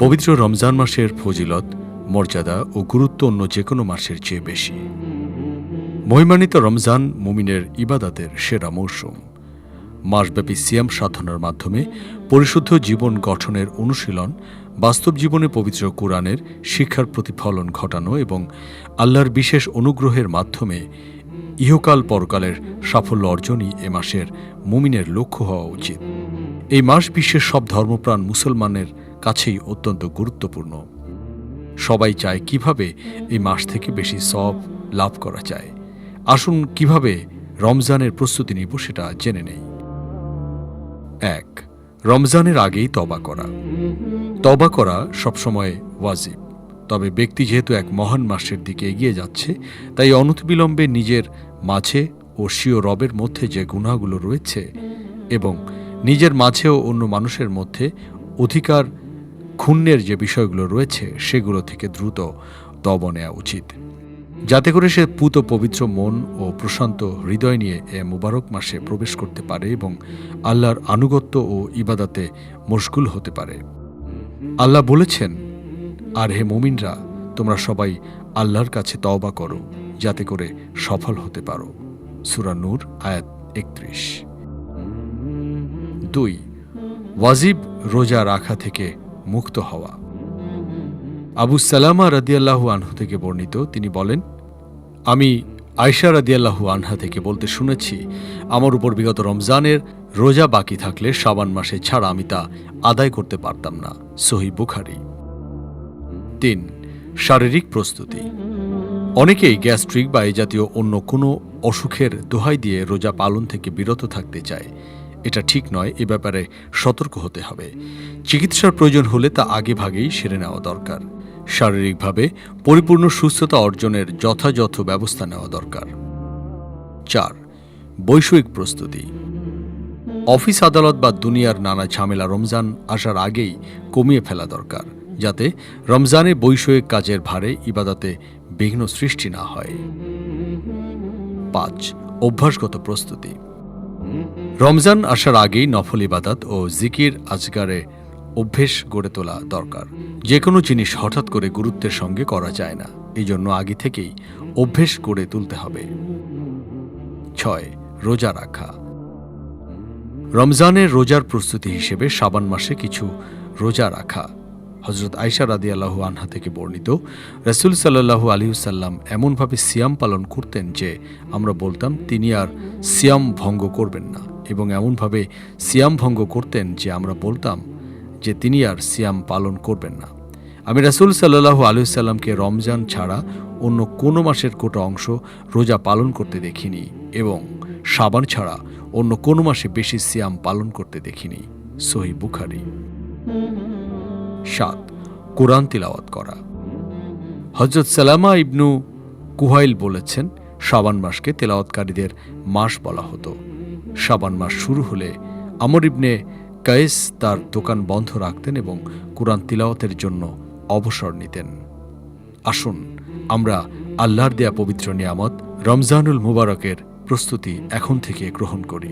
পবিত্র রমজান মাসের ফজিলত, মর্যাদা ও গুরুত্ব অন্য যে কোনো মাসের চেয়ে বেশি। মহিমান্বিত রমজান মুমিনের ইবাদাতের সেরা মৌসুম। মাসব্যাপী সিয়াম সাধনার মাধ্যমে পরিশুদ্ধ জীবন গঠনের অনুশীলন, বাস্তব জীবনে পবিত্র কোরআনের শিক্ষার প্রতিফলন ঘটানো এবং আল্লাহর বিশেষ অনুগ্রহের মাধ্যমে ইহকাল পরকালের সাফল্য অর্জনই এ মাসের মুমিনের লক্ষ্য হওয়া উচিত। এই মাস বিশ্বের সব ধর্মপ্রাণ মুসলমানের কাছেই অত্যন্ত গুরুত্বপূর্ণ। সবাই চায় কীভাবে এই মাস থেকে বেশি সব লাভ করা যায়। আসুন কীভাবে রমজানের প্রস্তুতি নিব সেটা জেনে নেই। এক, রমজানের আগেই তবা করা। তবা করা সবসময় ওয়াজিব। তবে ব্যক্তি যেহেতু এক মহান মাসের দিকে এগিয়ে যাচ্ছে, তাই অনতিবিলম্বে নিজের মাঝে ও স্বীয় রবের মধ্যে যে গুণাগুলো রয়েছে এবং নিজের মাঝেও অন্য মানুষের মধ্যে অধিকার ক্ষুণ্ণের যে বিষয়গুলো রয়েছে, সেগুলো থেকে দ্রুত তব নেওয়া উচিত। যাতে করে সে পুত পবিত্র মন ও প্রশান্ত হৃদয় নিয়ে এ মুবারক মাসে প্রবেশ করতে পারে এবং আল্লাহর আনুগত্য ও ইবাদাতে মশগুল হতে পারে। আল্লাহ বলেছেন, আর হে মুমিনরা, তোমরা সবাই আল্লাহর কাছে তওবা করো, যাতে করে সফল হতে পারো। সুরা নূর, আয়াত একত্রিশ। দুই, ওয়াজিব রোজা রাখা থেকে মুক্ত হওয়া। আবু সালামা রাদিয়াল্লাহু আনহু থেকে বর্ণিত, তিনি বলেন, আমি আয়সা রাদিয়াল্লাহু আনহা থেকে বলতে শুনেছি, আমার উপর বিগত রমজানের রোজা বাকি থাকলে শাবান মাসে ছাড়া আমি তা আদায় করতে পারতাম না। সহি বুখারি। তিন, শারীরিক প্রস্তুতি। অনেকেই গ্যাস্ট্রিক বা এই জাতীয় অন্য কোনো অসুখের দোহাই দিয়ে রোজা পালন থেকে বিরত থাকতে চায়। এটা ঠিক নয়, এ ব্যাপারে সতর্ক হতে হবে। চিকিৎসার প্রয়োজন হলে তা আগে ভাগেই সেরে নেওয়া দরকার। শারীরিকভাবে পরিপূর্ণ সুস্থতা অর্জনের যথাযথ ব্যবস্থা নেওয়া দরকার। চার, বৈষয়িক প্রস্তুতি। অফিস আদালত বা দুনিয়ার নানা ঝামেলা রমজান আসার আগেই কমিয়ে ফেলা দরকার, যাতে রমজানে বৈষয়িক কাজের ভারে ইবাদতে বিঘ্ন সৃষ্টি না হয়। পাঁচ, অভ্যাসগত প্রস্তুতি। রমজান আসার আগেই নফল ইবাদাত ও জিকির আজগারে অভ্যেস গড়ে তোলা দরকার। যে কোনো জিনিস হঠাৎ করে গুরুত্বের সঙ্গে করা যায় না। এই জন্য আগে থেকেই অভ্যেস গড়ে তুলতে হবে। ছয়, রোজা রাখা। রমজানের রোজার প্রস্তুতি হিসেবে সাবান মাসে কিছু রোজা রাখা। হজরত আয়সা রাদি আল্লাহু আনহা থেকে বর্ণিত, রসুল সাল্লাহু আলিউসাল্লাম এমনভাবে সিয়াম পালন করতেন যে আমরা বলতাম, তিনি আর সিয়াম ভঙ্গ করবেন না। এবং এমনভাবে সিয়াম ভঙ্গ করতেন যে আমরা বলতাম যে তিনি আর সিয়াম পালন করবেন না। আমি রাসুল সাল্লাহু আলিউসাল্লামকে রমজান ছাড়া অন্য কোনো মাসের কোটা অংশ রোজা পালন করতে দেখিনি এবং সাবান ছাড়া অন্য কোনো মাসে বেশি সিয়াম পালন করতে দেখিনি। সহি বুখারি। সাত, কোরআন তিলাওয়াত করা। হজরত সালামা ইবনু কুহাইল বলেছেন, শাবান মাসকে তেলাওয়াতকারীদের মাস বলা হতো। শাবান মাস শুরু হলে আমর ইবনে কায়েস তার দোকান বন্ধ রাখতেন এবং কোরআন তিলাওয়াতের জন্য অবসর নিতেন। আসুন, আমরা আল্লাহর দেয়া পবিত্র নিয়ামত রমজানুল মুবারকের প্রস্তুতি এখন থেকে গ্রহণ করি।